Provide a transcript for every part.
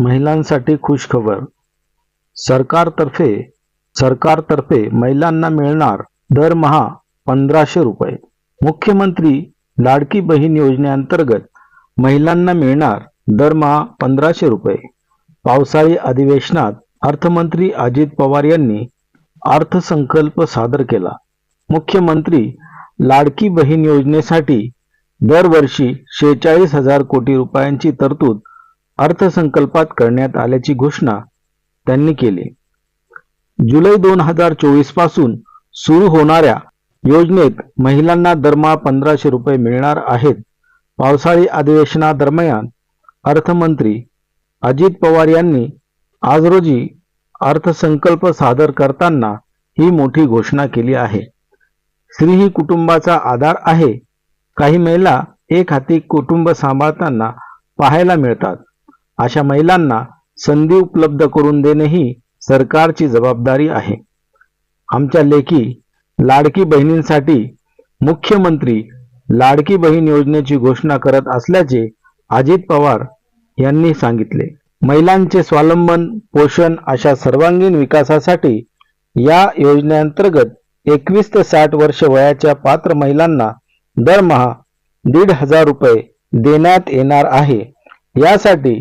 महिलांसाठी खुशखबर. सरकारतर्फे सरकारतर्फे महिलांना मिळणार दरमहा पंधराशे रुपये. मुख्यमंत्री लाडकी बहीण योजनेअंतर्गत महिलांना मिळणार दरमहा पंधराशे रुपये. पावसाळी अधिवेशनात अर्थमंत्री अजित पवार यांनी अर्थसंकल्प सादर केला. मुख्यमंत्री लाडकी बहीण योजनेसाठी दरवर्षी शेहेचाळीस हजार कोटी रुपयांची तरतूद अर्थसंकल्पात करण्यात आल्याची घोषणा त्यांनी केली. जुलै दोन हजार चोवीसपासून सुरू होणाऱ्या योजनेत महिलांना दरमहा पंधराशे रुपये मिळणार आहेत. पावसाळी अधिवेशनादरम्यान अर्थमंत्री अजित पवार यांनी आज रोजी अर्थसंकल्प सादर करताना ही मोठी घोषणा केली आहे. स्त्री ही कुटुंबाचा आधार आहे. काही महिला एक हाती कुटुंब सांभाळताना पाहायला मिळतात. अशा महिलांना संधी उपलब्ध करून देणे ही सरकारची जबाबदारी आहे. आमच्या लेखी लाडकी बहिणींसाठी मुख्यमंत्री लाडकी बहीण योजनेची घोषणा करत असल्याचे अजित पवार यांनी सांगितले. महिलांचे स्वावलंबन पोषण अशा सर्वांगीण विकासासाठी या योजनेअंतर्गत एकवीस ते साठ वर्ष वयाच्या पात्र महिलांना दरमहा दीड हजार रुपये देण्यात येणार आहे. यासाठी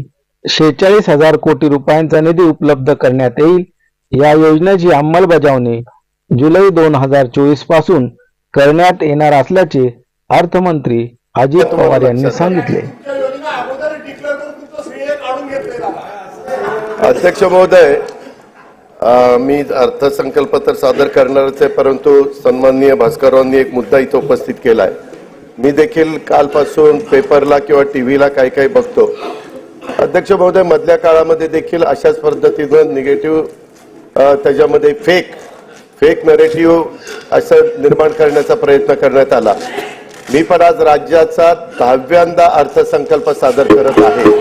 शेहेचाळीस हजार कोटी रुपयांचा निधी उपलब्ध करण्यात येईल. या योजनेची अंमलबजावणी जुलै दोन हजार चोवीसपासून करण्यात येणार असल्याचे अर्थमंत्री अजित पवार यांनी सांगितले. अध्यक्ष महोदय मी अर्थसंकल्प तर सादर करणारच आहे परंतु सन्माननीय भास्कररावांनी एक मुद्दा इथं उपस्थित केला आहे मी देखील कालपासून पेपरला किंवा टीव्हीला काही काही बघतो. अध्यक्ष महोदय मधल्या काळामध्ये देखील अशाच पद्धतीनं निगेटिव्ह त्याच्यामध्ये फेक फेक नरेटिव्ह असं निर्माण करण्याचा प्रयत्न करण्यात आला. मी पण आज राज्याचा दहाव्यांदा अर्थसंकल्प सादर करत आहे.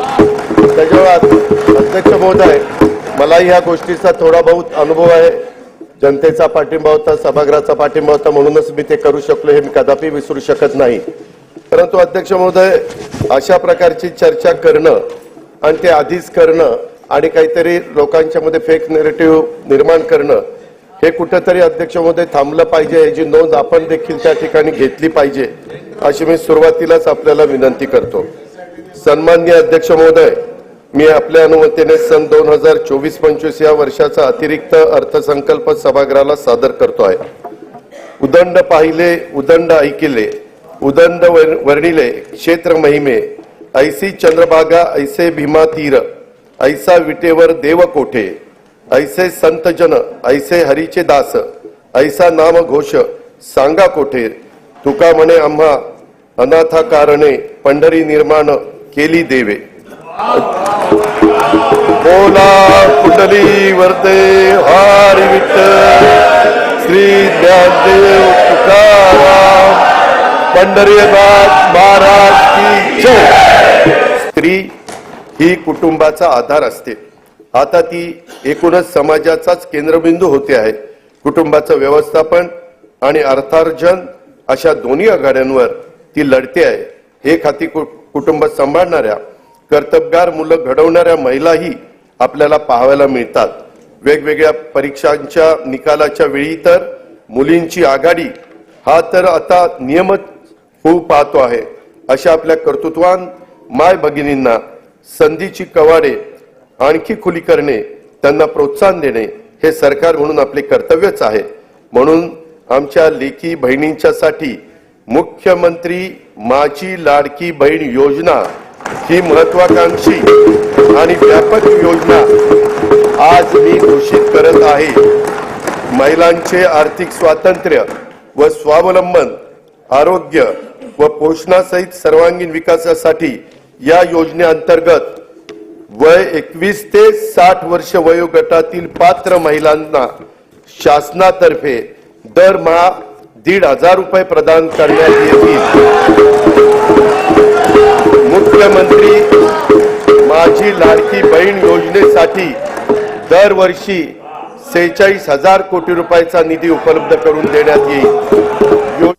त्याच्यावर अध्यक्ष महोदय मला ह्या गोष्टीचा थोडा बहुत अनुभव आहे. जनतेचा पाठिंबा होता सभागृहाचा पाठिंबा होता म्हणूनच मी ते करू शकलो हे मी कदापि विसरू शकत नाही. परंतु अध्यक्ष महोदय अशा प्रकारची चर्चा करणं आणि ते आधीच करणं आणि काहीतरी लोकांच्या मध्ये फेक नेरेटिव्ह निर्माण करणं हे कुठंतरी अध्यक्ष थांबलं पाहिजे याची नोंद आपण देखील त्या ठिकाणी घेतली पाहिजे अशी मी सुरुवातीलाच आपल्याला विनंती करतो. सन्माननीय अध्यक्ष महोदय मी आपल्या अनुमतीने सन दोन हजार चोवीस पंचवीस या वर्षाचा अतिरिक्त अर्थसंकल्प सभागृहाला सादर करतो आहे उदंड पाहिले उदंड ऐकिले उदंड वर्णिले क्षेत्र महिमे ऐसी चंद्रभागा ऐसे भीमा तीर ऐसा विटेवर देव कोठे ऐसे संतजन ऐसे हरीचे दास ऐसा नाम घोष सांगा कोठे तुका म्हणे आम्हा अनाथा कारणे पंढरी निर्माण केली देवे. बोला कुंडली वरते हार विठ्ठल श्री ज्ञानदेव तुकाराम पंढरीनाथ महाराज ही कुटुंबाचा आधार असते. आता ती एकूणच समाजाचाच केंद्रबिंदू होते आहे. कुटुंबाचं व्यवस्थापन आणि अर्थार्जन अशा दोन्ही आघाड्यांवर ती लढते आहे. एक हाती कुटुंब सांभाळणाऱ्या कर्तबगार मुलं घडवणाऱ्या महिलाही आपल्याला पाहायला मिळतात. वेगवेगळ्या परीक्षांच्या निकालाच्या वेळी तर मुलींची आघाडी हा तर आता नियमच होऊ पाहतो आहे. अशा आपल्या कर्तृत्वान माय भगिनींना संधीची कवाडे आणखी खुली करणे त्यांना प्रोत्साहन देणे हे सरकार म्हणून आपले कर्तव्यच आहे. म्हणून आमच्या लेखी बहिणींच्यासाठी मुख्यमंत्री माझी लाडकी बहीण योजना ही महत्वाकांक्षी आणि व्यापक योजना आज मी घोषित करत आहे. महिलांचे आर्थिक स्वातंत्र्य व स्वावलंबन आरोग्य व पोषणासहित सर्वांगीण विकासासाठी या योजनेअंतर्गत वय एकवीस ते साठ वर्ष वयोगटातील पात्र महिलांना शासनातर्फे दरमहा दीड हजार रुपये प्रदान करण्यात येतील. मुख्यमंत्री माझी लाडकी बहीण योजनेसाठी दरवर्षी सेहेचाळीस हजार कोटी रुपयाचा निधी उपलब्ध करून देण्यात येईल.